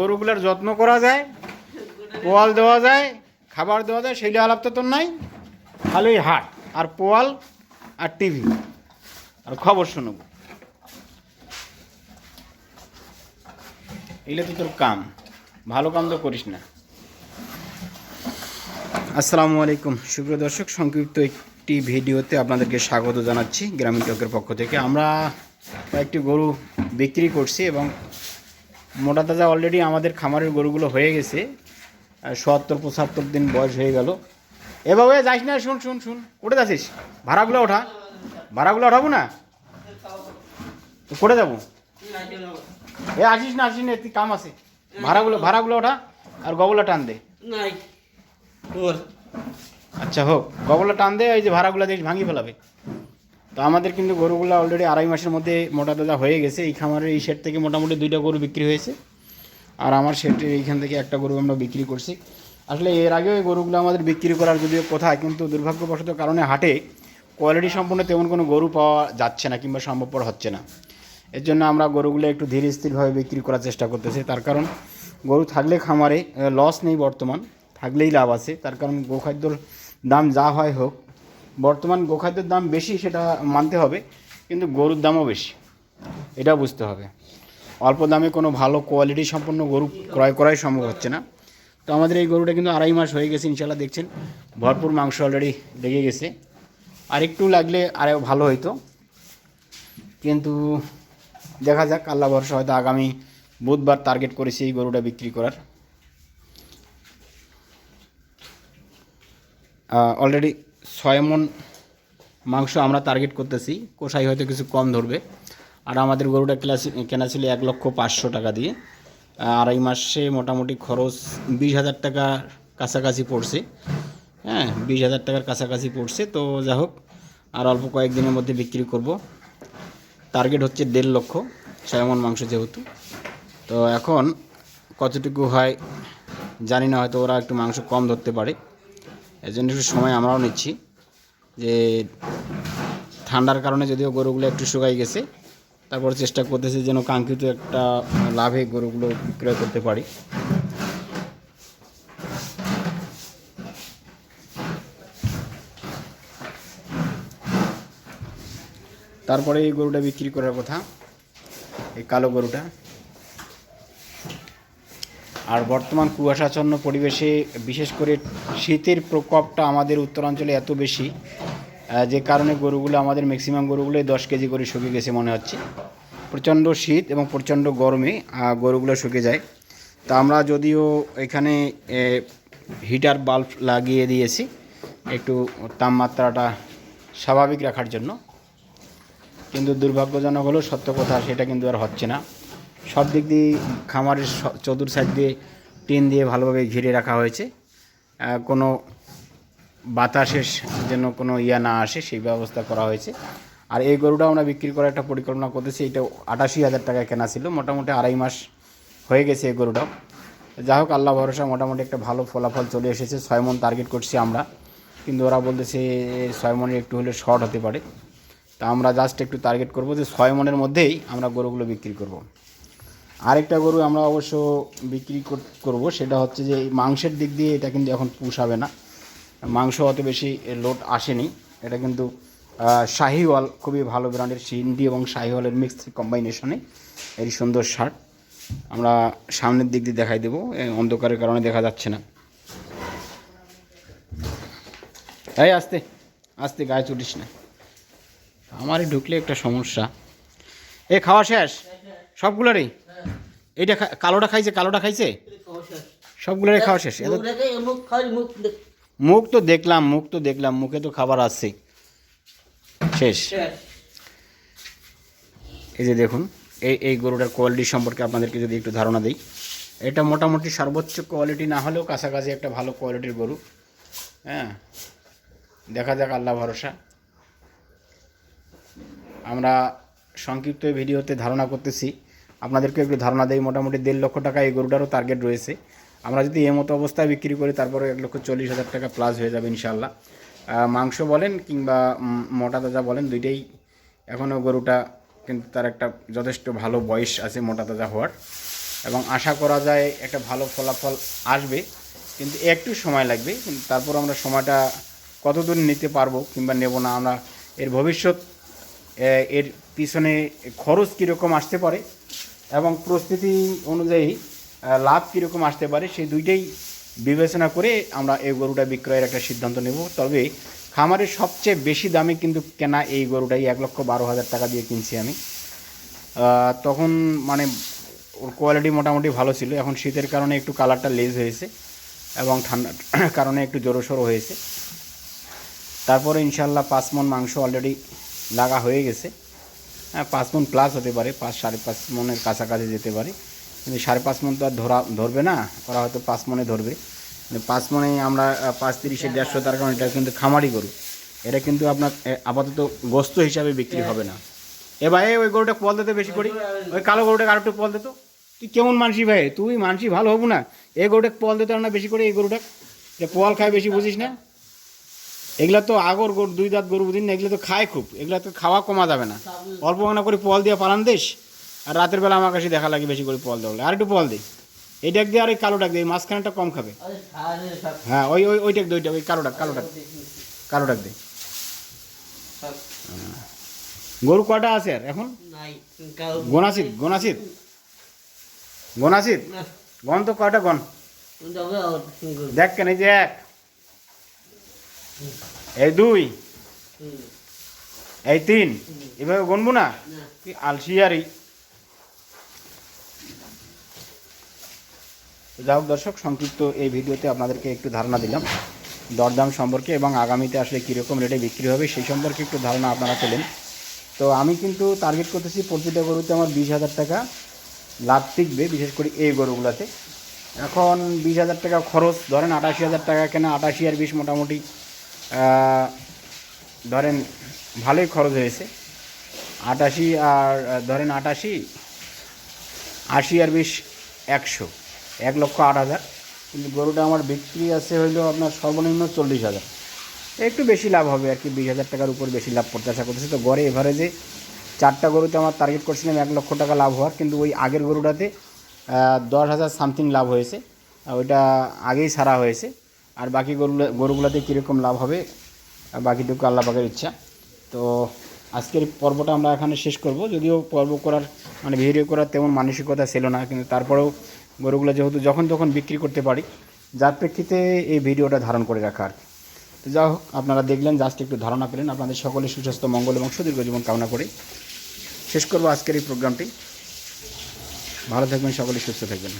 গরুগুলার যত্ন করা যায়, পোয়াল দেওয়া যায়, খাবার দেওয়া যায় সেইটা আলাপ তো তোর নাই। খালি হাট আর পোয়াল আর টিভি। আর খবর শুনব। এগুলো তো তোর কাম। ভালো কাম তো করিস না। আসসালামু আলাইকুম। সুপ্রিয় দর্শক, সংক্ষিপ্ত একটি ভিডিওতে আপনাদেরকে স্বাগত জানাচ্ছি গ্রামীণ চকের পক্ষ থেকে। আমরা কয়েকটি গরু বিক্রি করছি এবং মোটা তাজা অলরেডি আমাদের খামারের গরুগুলো হয়ে গেছে। সত্তর পঁচাত্তর দিন বয়স হয়ে গেল। এভাবে যাইস না শুন শুন শুন। কোটে যাচ্ছিস? ভাড়াগুলো ওঠা। ভাড়াগুলো ওঠাবো না? কোটে যাব। এ আসিস না আসিস না তুই কাম আছে। ভাড়াগুলো ভাড়াগুলো ওঠা আর গবলা টান দে। আচ্ছা হোক। গবলা টান দে এই যে ভাড়াগুলো দেখ ভাঙি ফেলাবে। তো আমাদের কিন্তু গরুগুলো অলরেডি আড়াই মাসের মধ্যে মোটা তাজা হয়ে গেছে। এই খামারের এই শেড থেকে মোটামুটি দুইটা গরু বিক্রি হয়েছে। আর আমার শেডের এইখান থেকে একটা গরু আমরা বিক্রি করছি। আসলে এর আগেও এই গরুগুলো আমাদের বিক্রি করার যদিও কোথায় কিন্তু দুর্ভাগ্যবশত কারণে হাটে কোয়ালিটি সম্পূর্ণ তেমন কোনো গরু পাওয়া যাচ্ছে না কিংবা সম্ভবপর হচ্ছে না। এর জন্য আমরা গরুগুলো একটু ধীর স্থিরভাবে বিক্রি করার চেষ্টা করতেছি। তার কারণ গরু থাকলে খামারে লস নেই বর্তমান, থাকলেই লাভ আছে। তার কারণ গোখাদ্যর দাম যা হয় হোক বর্তমান গোখাদ্যের দাম বেশি সেটা মানতে হবে, কিন্তু গরুর দামও বেশি, এটা বুঝতে হবে। অল্প দামে কোনো ভালো কোয়ালিটি সম্পন্ন গরু ক্রয় করাই সম্ভব হচ্ছে না। তো আমাদের এই গরুটা কিন্তু আড়াই মাস হয়ে গেছে ইনশাল্লাহ দেখছেন, ভরপুর মাংস অলরেডি লেগে গেছে। আর একটু লাগলে আরও ভালো হইতো, কিন্তু দেখা যাক, আল্লাহ ভরসা হয়তো আগামী বুধবার টার্গেট করেছি এই গরুটা বিক্রি করার। অলরেডি ছয় মন মাংস আমরা টার্গেট করতেছি। কোষাই হয়তো কিছু কম ধরবে। আর আমাদের গরুটা কেনা ছিল এক লক্ষ পাঁচশো টাকা দিয়ে। আড়াই মাসে মোটামুটি খরচ বিশ হাজার টাকা কাছাকাছি পড়ছে। হ্যাঁ বিশ হাজার টাকার কাছাকাছি পড়ছে। তো যা হোক, আর অল্প কয়েকদিনের মধ্যে বিক্রি করব। টার্গেট হচ্ছে দেড় লক্ষ, ছয় মন মাংস যেহেতু। তো এখন কতটুকু হয় জানি না, হয়তো ওরা একটু মাংস কম ধরতে পারে। এর জন্য একটু সময় আমরাও নিচ্ছি। যে ঠান্ডার কারণে যদিও গরুগুলো একটু শুকাই গেছে, তারপর চেষ্টা করতেছি যেন কাঙ্ক্ষিত একটা লাভে গরুগুলো বিক্রয় করতে পারি। তারপরে এই গরুটা বিক্রি করার কথা, এই কালো গরুটা। আর বর্তমান কুয়াশাচ্ছন্ন পরিবেশে বিশেষ করে শীতের প্রকোপটা আমাদের উত্তরাঞ্চলে এত বেশি যে কারণে গরুগুলো, আমাদের ম্যাক্সিমাম গরুগুলোই দশ কেজি করে শুকিয়ে গেছে মনে হচ্ছে। প্রচণ্ড শীত এবং প্রচণ্ড গরমে গরুগুলো শুকিয়ে যায়। তা আমরা যদিও এখানে হিটার বাল্ব লাগিয়ে দিয়েছি, একটু তাপমাত্রাটা স্বাভাবিক রাখার জন্য। কিন্তু দুর্ভাগ্যজনক হলো সত্য কথা, সেটা কিন্তু আর হচ্ছে না। সব দিক দিয়ে খামারের চতুর সাইড দিয়ে টিন দিয়ে ভালোভাবে ঘিরে রাখা হয়েছে। কোনো বাতাসের যেন কোনো ইয়া না আসে, সেই ব্যবস্থা করা হয়েছে। আর এই গরুটা আমরা বিক্রি করার একটা পরিকল্পনা করতেছি। এটা আটাশি হাজার টাকায় কেনা ছিল, মোটামুটি আড়াই মাস হয়ে গেছে এই গরুটাও। যা হোক, আল্লাহ ভরসা, মোটামুটি একটা ভালো ফলাফল চলে এসেছে। ছয় মন টার্গেট করছি আমরা। কিন্তু ওরা বলতেছে, ছয় মনে একটু হলে শর্ট হতে পারে। তা আমরা জাস্ট একটু টার্গেট করব যে ছয় মনের মধ্যেই আমরা গরুগুলো বিক্রি করব। আরেকটা গরু আমরা অবশ্য বিক্রি কর- করব, সেটা হচ্ছে যে মাংসের দিক দিয়ে এটা কিন্তু এখন পুষাবে না। মাংস অত বেশি লোড আসেনি। এটা কিন্তু শাহিওয়াল খুবই ভালো ব্র্যান্ডের সিন্ডি এবং শাহিওয়ালের মিক্স কম্বাইনেশনে এই সুন্দর শার্ট আমরা সামনের দিক দিয়ে দেখাই দেবো। অন্ধকারের কারণে দেখা যাচ্ছে না। এই আস্তে আস্তে গায়ে চুটিস না। আমারই ঢুকলে একটা সমস্যা। এ খাওয়া শেষ? সবগুলোরই? এইটা কালোটা খাইছে কালোটা খাইছে? সবগুলোরই খাওয়া শেষ। মুখ তো দেখলাম, মুখ তো দেখলাম, মুখে তো খাবার আসছে শেষ। এই যে দেখুন, এই এই গরুটার কোয়ালিটি সম্পর্কে আপনাদেরকে যদি একটু ধারণা দিই, এটা মোটামুটি সর্বোচ্চ কোয়ালিটি না হলেও কাছাকাছি একটা ভালো কোয়ালিটির গরু। হ্যাঁ দেখা যাক আল্লাহ ভরসা। আমরা সংক্ষিপ্ত ভিডিওতে ধারণা করতেছি আপনাদেরকে একটু ধারণা দেই, মোটামুটি দেড় লক্ষ টাকা এই গরুটারও টার্গেট রয়েছে। আমরা যদি এ মতো অবস্থায় বিক্রি করি, তারপরে এক লক্ষ চল্লিশ হাজার টাকা প্লাস হয়ে যাবে ইনশাল্লাহ মাংস বলেন কিংবা মোটা তাজা বলেন, দুইটাই এখনও গরুটা কিন্তু তার একটা যথেষ্ট ভালো বয়স আছে মোটা তাজা হওয়ার। এবং আশা করা যায় একটা ভালো ফলাফল আসবে, কিন্তু একটু সময় লাগবে। কিন্তু তারপর আমরা সময়টা কতদূর নিতে পারব কিংবা নেব না, আমরা এর ভবিষ্যৎ এর পিছনে খরচ কীরকম আসতে পারে এবং প্রস্তুতি অনুযায়ী লাভ কীরকম আসতে পারে সেই দুইটাই বিবেচনা করে আমরা এই গরুটা বিক্রয়ের একটা সিদ্ধান্ত নেব। তবে খামারের সবচেয়ে বেশি দামে কিন্তু কেনা এই গরুটাই এক লক্ষ বারো হাজার টাকা দিয়ে কিনছি আমি। তখন মানে ওর কোয়ালিটি মোটামুটি ভালো ছিল। এখন শীতের কারণে একটু কালারটা লেজ হয়েছে এবং ঠান্ডার কারণে একটু জোরোসোরো হয়েছে। তারপরে ইনশাল্লাহ পাঁচ মন মাংস অলরেডি লাগা হয়ে গেছে। হ্যাঁ পাঁচ মন প্লাস হতে পারে, পাঁচ সাড়ে পাঁচ মনের কাছাকাছি যেতে পারে। কিন্তু সাড়ে পাঁচ মন তো আর ধরা ধরবে না, ওরা হয়তো পাঁচ মনে ধরবে। কিন্তু পাঁচ মনে আমরা পাঁচ তিরিশে দেড়শো তার কারণ এটা কিন্তু খামারি গরু। এটা কিন্তু আপনার আপাতত গোস্ত হিসাবে বিক্রি হবে না। এ ভাই, ওই গরুটা পল দিতে বেশি করি। ওই কালো গরুটাকে আর একটু পল দিত তুই কেমন মানসি ভাই? তুই মানসি ভালো হব না? এই গরুটা পল দিতে না বেশি করে, এই গরুটা? যে পল খায় বেশি বুঝিস না? এগুলা তো আগর গরু, দুই দাঁত গরু বুঝিস না, এগুলো তো খায় খুব। এগুলা তো খাওয়া কমা যাবে না। অল্প না করে পল দিয়ে পালান দেশ আর রাতের বেলা আমার কাছে দেখা লাগে বেশি করে পল দেওয়া আর একটু পল দে এই ডাক দিয়ে আর এই কালো ডাক দিয়ে মাঝখানেটা কম খাবে। হ্যাঁ ওই ওই ওই ডাক ওইটা ওই কালো ডাক কালো ডাক কালো ডাক দে সব গরু কটা আছে আর এখন? গনাসিদ গনাসিদ গনাসিদ গন তো কয়টা গন দেখ কেন, এই যে এক। এই দুই। এই তিন। এভাবে গনবো না? আলসিয়ারি যাই হোক দর্শক, সংক্ষিপ্ত এই ভিডিওতে আপনাদেরকে একটু ধারণা দিলাম। দরদাম সম্পর্কে এবং আগামীতে আসলে কীরকম রেটে বিক্রি হবে সেই সম্পর্কে একটু ধারণা আপনারা পেলেন। তো আমি কিন্তু টার্গেট করতেছি প্রতিটা গরুতে আমার বিশ হাজার টাকা লাভ টিকবে, বিশেষ করে এই গরুগুলোতে। এখন বিশ হাজার টাকা খরচ, ধরেন আটাশি হাজার টাকা কেনা, আটাশি আর বিশ মোটামুটি ধরেন ভালোই খরচ হয়েছে। আটাশি আর, ধরেন আটাশি, আশি আর বিশ একশো। এক লক্ষ আট হাজার। কিন্তু গরুটা আমার বিক্রি আছে হইল আপনার সর্বনিম্ন চল্লিশ হাজার। একটু বেশি লাভ হবে আর কি, বিশ হাজার টাকার উপর বেশি লাভ প্রত্যাশা করতেছি। তো গড়ে এভারেজে চারটা গরুতে আমার টার্গেট করছিলাম এক লক্ষ টাকা লাভ হওয়ার, কিন্তু ওই আগের গরুটাতে দশ হাজার সামথিং লাভ হয়েছে। ওইটা আগেই সারা হয়েছে। আর বাকি গরুগুলো গরুগুলোতে কীরকম লাভ হবে বাকিটুকু আল্লাহ পাকের ইচ্ছা। তো আজকের পর্বটা আমরা এখানে শেষ করব। যদিও পর্ব করার মানে ভিডিও করার তেমন মানসিকতা ছিল না, কিন্তু তারপরেও গরুগুলো যেহেতু যখন তখন বিক্রি করতে পারি, যার প্রেক্ষিতে এই ভিডিওটা ধারণ করে রাখা আর কি। তো যা হোক, আপনারা দেখলেন, জাস্ট একটু ধারণা পেলেন। আপনাদের সকলে সুস্বাস্থ্য, মঙ্গল এবং সুদীর্ঘ জীবন কামনা করে। শেষ করব আজকের এই প্রোগ্রামটি। ভালো থাকবেন, সকলে সুস্থ থাকবেন।